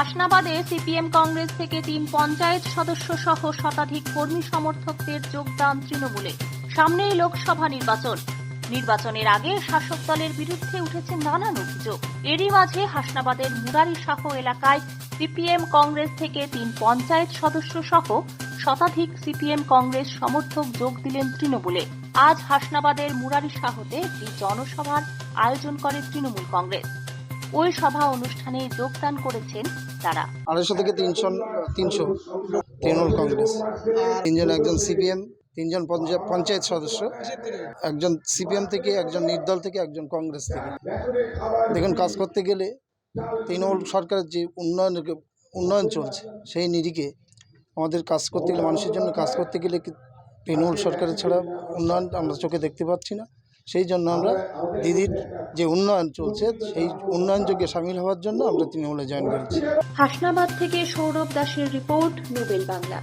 হাসনাবাদে CPM Congress থেকে তিন পঞ্চায়েত সদস্য সহ শতাধিক কর্মী সমর্থকদের যোগদান তৃণমূলে। সামনেই লোকসভা নির্বাচন। নির্বাচনের আগে শাসক দলের বিরুদ্ধে উঠেছে নানান অভিযোগ। এরই মাঝে হাসনাবাদের মুরারি শাহ এলাকায় সিপিএম কংগ্রেস থেকে তিন পঞ্চায়েত সদস্য সহ শতাধিক সিপিএম কংগ্রেস সমর্থক যোগ দিলেন তৃণমূলে। আজ হাসনাবাদের মুরারি শাহতে একটি জনসভার আয়োজন করে তৃণমূল কংগ্রেস। ওই সভা অনুষ্ঠানে যোগদান করেছেন তারা। আড়াইশো থেকে তিনশো তিনশো? তৃণমূল কংগ্রেস। তিনজন একজন সিপিএম, তিনজন পঞ্চায়েত সদস্য, একজন সিপিএম থেকে, একজন নির্দল থেকে, একজন কংগ্রেস থেকে। দেখুন, কাজ করতে গেলে তৃণমূল সরকারের যে উন্নয়ন উন্নয়ন চলছে, সেই নিরিখে আমাদের কাজ করতে গেলে, মানুষের জন্য কাজ করতে গেলে তৃণমূল সরকারের ছাড়া উন্নয়ন আমরা চোখে দেখতে পাচ্ছি না। সেই জন্য আমরা দিদির যে উন্নয়ন চলছে সেই উন্নয়ন যোগে সামিল হওয়ার জন্য আমরা তৃণমূলে জয়েন করেছি। হাসনাবাদ থেকে সৌরভ দাসের রিপোর্ট নোবেল বাংলা।